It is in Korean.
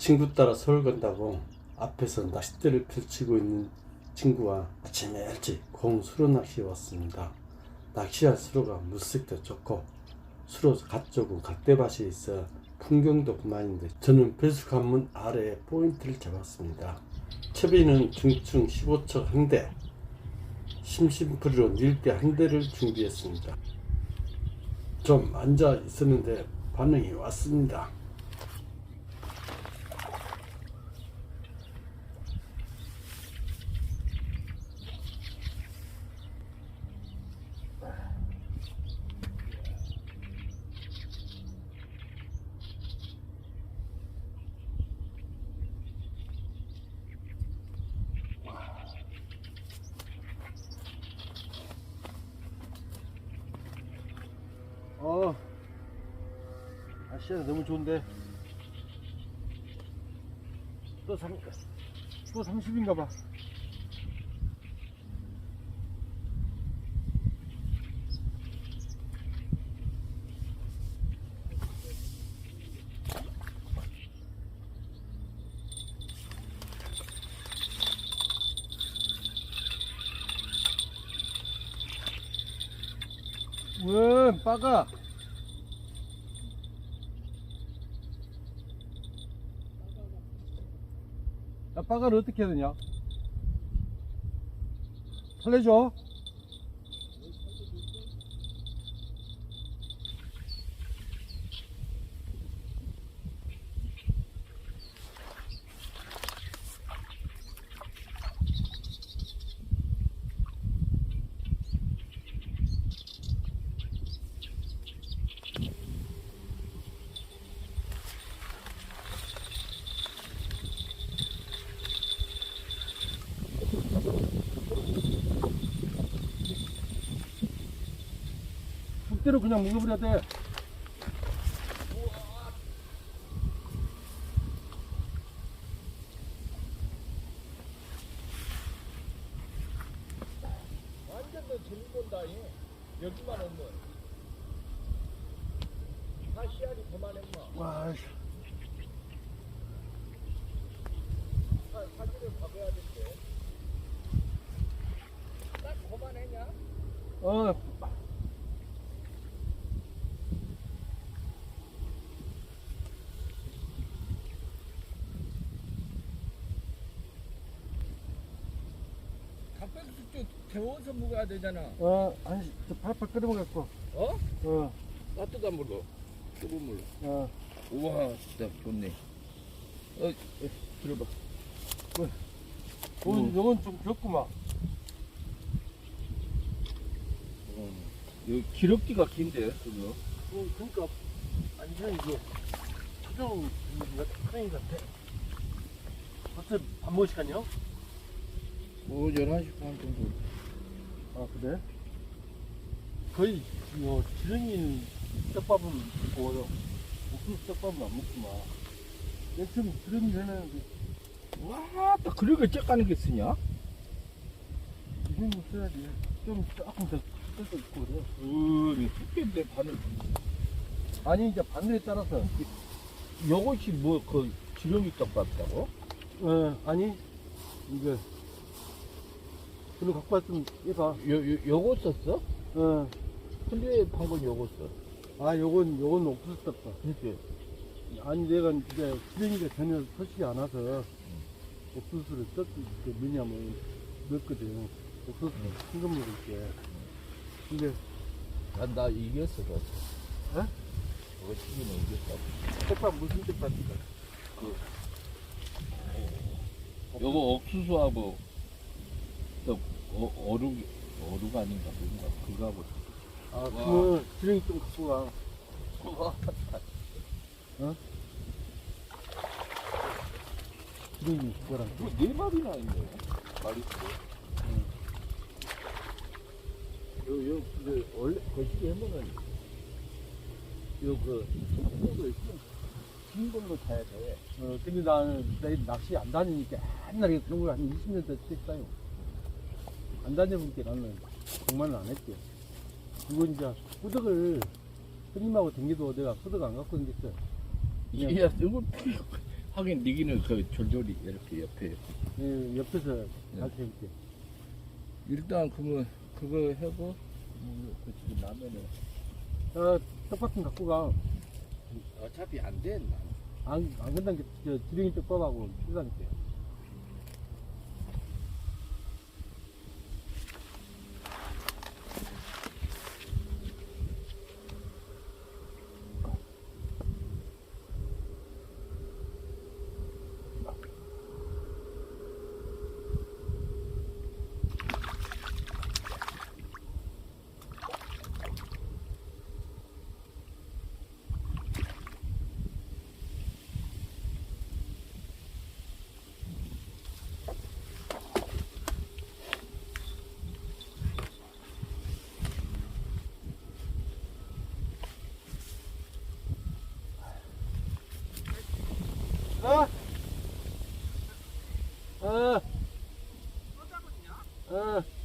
친구 따라 서울 간다고 앞에서 낚싯대를 펼치고 있는 친구와 아침에 일찍 공 수로 낚시에 왔습니다. 낚시할 수로가 물색도 좋고 수로 갓 좁은 갓대밭이 있어 풍경도 그만인데 저는 배수 관문 아래에 포인트를 잡았습니다. 채비는 중충 15척 한 대, 심심풀이로 닐대 한 대를 준비했습니다. 좀 앉아 있었는데 반응이 왔습니다. 어, 날씨가 너무 좋은데. 또 3, 또 30인가 봐. 왜, 빠가? 빠가를 어떻게 해야 되냐? 살려줘. 국대로 그냥 먹어버려야 돼. 완전 너 재미 본다, 이. 여기만 오면. 다 씨알이 그만했마. 와, 씨. 사, 사진을 봐봐야 된대. 딱 그만했냐? 어, 좀 데워서 먹어야 되잖아. 어, 아니, 저 팔팔 끓여먹었고. 어? 어, 따뜻한 물로. 뜨거운 물로. 어. 우와, 진짜 좋네. 어, 어, 들어봐. 요건, 음. 요건 좀 적구만. 어. 여기 기럽기가 긴데, 그거. 어, 그니까, 완전 이거, 초정, 사장님 같아. 벌써 밥 먹을 시간이요? 오, 11시 반 정도. 아, 그래? 거의, 뭐, 지렁이 떡밥은 먹고, 옥수수 떡밥은 안 먹구만. 맨 처음 지렁이 해놨는데, 와, 딱 그렇게 쬐까는 게 쓰냐? 지렁이 써야지. 좀 조금 더 뜯어 있고 그래. 으, 쑥인데 바늘. 아니, 이제 바늘에 따라서, 요것이 뭐, 그, 지렁이 떡밥이라고? 어, 아니, 이거, 그리고 갖고 왔으면 해봐. 요, 요, 요거 썼어? 어, 근데 방금 요거 써. 아, 요건, 요건 옥수수 떡밥. 그치? 아니 내가 이제 지렁이가 전혀 터지지 않아서 옥수수를 썩 이렇게 뭐냐면 넣었거든 옥수수 흰거 먹을 때 근데 난, 나 이겼어, 너. 어? 그거 튀기면 이겼다. 떡밥 무슨 떡밥인가 요거 옥수수하고, 또, 어, 어룩, 어룩 아닌가, 뭔가, 그거 하고. 아 그러면 지렁이 좀 갖고 가 와, 지렁이 그거랑 이거 네 마리나 있네. 말이 요, 요, 그, 원래, 거시기 하면은, 요, 그, 손목을 긴 걸로 타야 돼. 어 근데 나는 내 낚시 안 다니니까 옛날에 그런 걸 한 20년 됐어요 안 다녀보니까 나는 정말은 안 했지 그거 이제 꾸덕을 손님하고 댕겨도 내가 꾸덕 안 갖고 댕겼어 그냥 야, 이거, 하긴 니기는 그 졸졸이 이렇게 옆에 예, 옆에서 네. 잘 세울게. 일단 그거 그거 하고 뭐, 그 지금 라면은 아, 떡밥좀 갖고 가. 어차피 안 돼. 안, 안 된다는 게, 저, 지렁이 떡밥하고 필요하니 어? 어? 어?